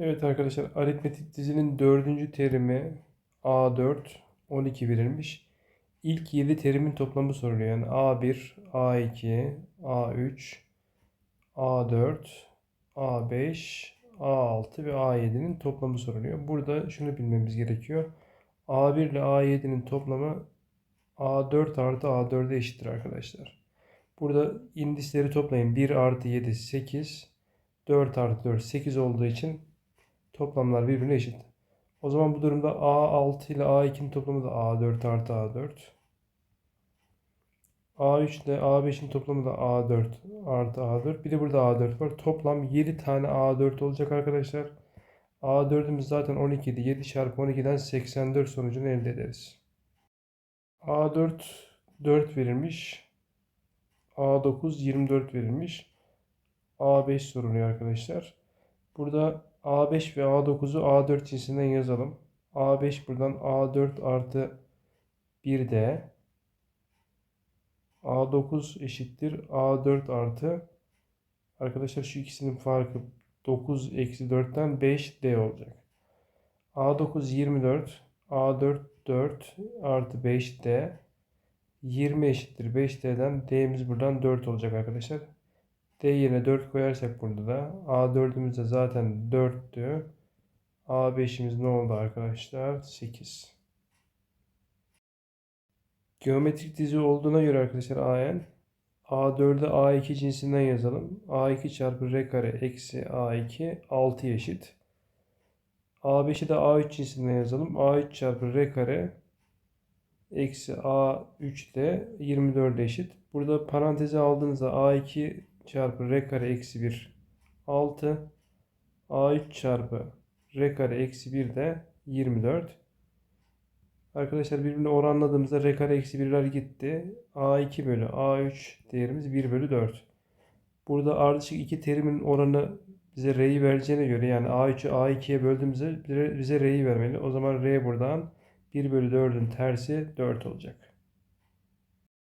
Evet arkadaşlar aritmetik dizinin dördüncü terimi A4 12 verilmiş. İlk 7 terimin toplamı soruluyor. Yani A1, A2, A3, A4, A5, A6 ve A7'nin toplamı soruluyor. Burada şunu bilmemiz gerekiyor. A1 ile A7'nin toplamı A4 artı A4'e eşittir arkadaşlar. Burada indisleri toplayın. 1 artı 7 8. 4 artı 4 8 olduğu için toplamlar birbirine eşit. O zaman bu durumda A6 ile A2'nin toplamı da A4 artı A4. A3 ile A5'in toplamı da A4 artı A4. Bir de burada A4 var. Toplam 7 tane A4 olacak arkadaşlar. A4'ümüz zaten 12 idi. 7 çarpı 12'den 84 sonucunu elde ederiz. A4 4 verilmiş. A9 24 verilmiş. A5 soruluyor arkadaşlar. Burada A5 ve A9'u A4 cinsinden yazalım. A5 buradan A4 artı 1D. A9 eşittir A4 artı arkadaşlar şu ikisinin farkı 9 eksi 4'ten 5D olacak. A9 24 A4 4 artı 5D 20 eşittir 5D'den D'miz buradan 4 olacak arkadaşlar. D yerine 4 koyarsak burada da A4'ümüz de zaten 4'tü. A5'imiz ne oldu arkadaşlar? 8. Geometrik dizi olduğuna göre arkadaşlar AN A4'ü A2 cinsinden yazalım. A2 çarpı R kare eksi A2 6 eşit. A5'i de A3 cinsinden yazalım. A3 çarpı R kare eksi A3 de 24 eşit. Burada paranteze aldığınızda A2 çarpı R kare eksi 1 6 A3 çarpı R kare eksi 1 de 24. Arkadaşlar birbirine oranladığımızda R kare eksi 1'ler gitti. A2 bölü A3 değerimiz 1 bölü 4. Burada ardışık iki terimin oranı bize R'yi vereceğine göre yani A3'ü A2'ye böldüğümüzde bize R'yi vermeli. O zaman R buradan 1 bölü 4'ün tersi 4 olacak.